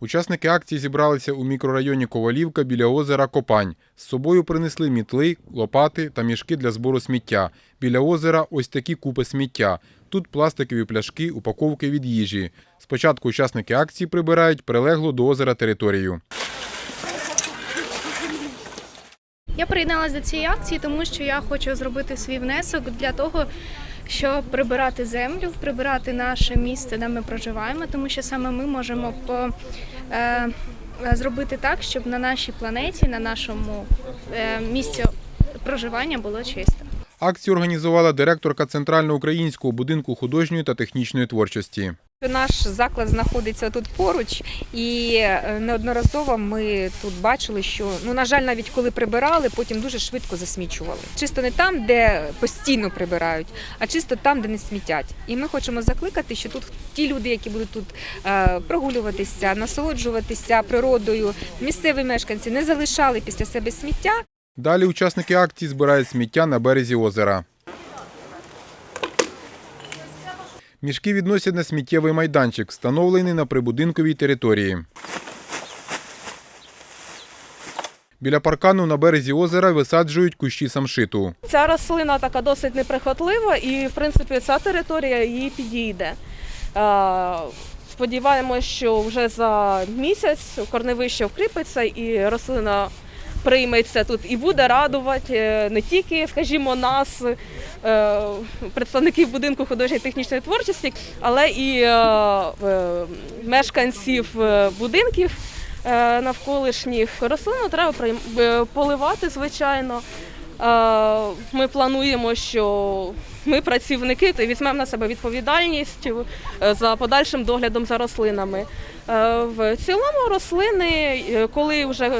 Учасники акції зібралися у мікрорайоні Ковалівка біля озера Копань. З собою принесли мітли, лопати та мішки для збору сміття. Біля озера ось такі купи сміття. Тут пластикові пляшки, упаковки від їжі. Спочатку учасники акції прибирають прилеглу до озера територію. Я приєдналася до цієї акції, тому що я хочу зробити свій внесок для того, щоб прибирати землю, прибирати наше місце, де ми проживаємо, тому що саме ми можемо по, е, зробити так, щоб на нашій планеті, на нашому е, місці проживання було чисто. Акцію організувала директорка Центральноукраїнського будинку художньої та технічної творчості. Наш заклад знаходиться тут поруч, і е, неодноразово ми тут бачили, що ну на жаль, навіть коли прибирали, потім дуже швидко засмічували. Чисто не там, де постійно прибирають, а чисто там, де не смітять. І ми хочемо закликати, що тут ті люди, які будуть тут е, прогулюватися, насолоджуватися природою, місцеві мешканці не залишали після себе сміття. Далі учасники акції збирають сміття на березі озера. Мішки відносять на сміттєвий майданчик, встановлений на прибудинковій території. Біля паркану на березі озера висаджують кущі самшиту. Ця рослина така досить неприхотлива і, в принципі, ця територія їй підійде. Е, Сподіваємось, що вже за місяць корневище вкріпиться і рослина прийметься тут і буде радувати е, не тільки, скажімо, нас, е, представників будинку художньої технічної творчості, але і е, мешканців будинків навколишніх. Рослину треба поливати, звичайно. Ми плануємо, що ми, працівники, то візьмемо на себе відповідальність за подальшим доглядом за рослинами. В цілому рослини, коли вже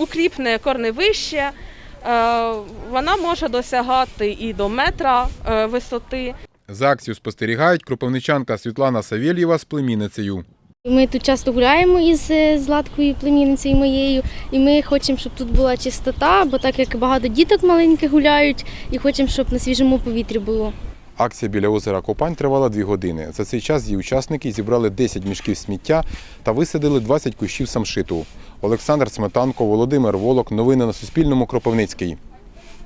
укріпне корневище, е, вона може досягати і до метра е, висоти. За акцію спостерігають кропивничанка Світлана Савєлєва з племінницею. Ми тут часто гуляємо із е, Златкою, племінницею моєю, і ми хочемо, щоб тут була чистота, бо так як багато діток маленьких гуляють, і хочемо, щоб на свіжому повітрі було. Акція біля озера Копань тривала дві години. За цей час її учасники зібрали 10 мішків сміття та висадили 20 кущів самшиту. Олександр Сметанко, Володимир Волок. Новини на Суспільному. Кропивницький.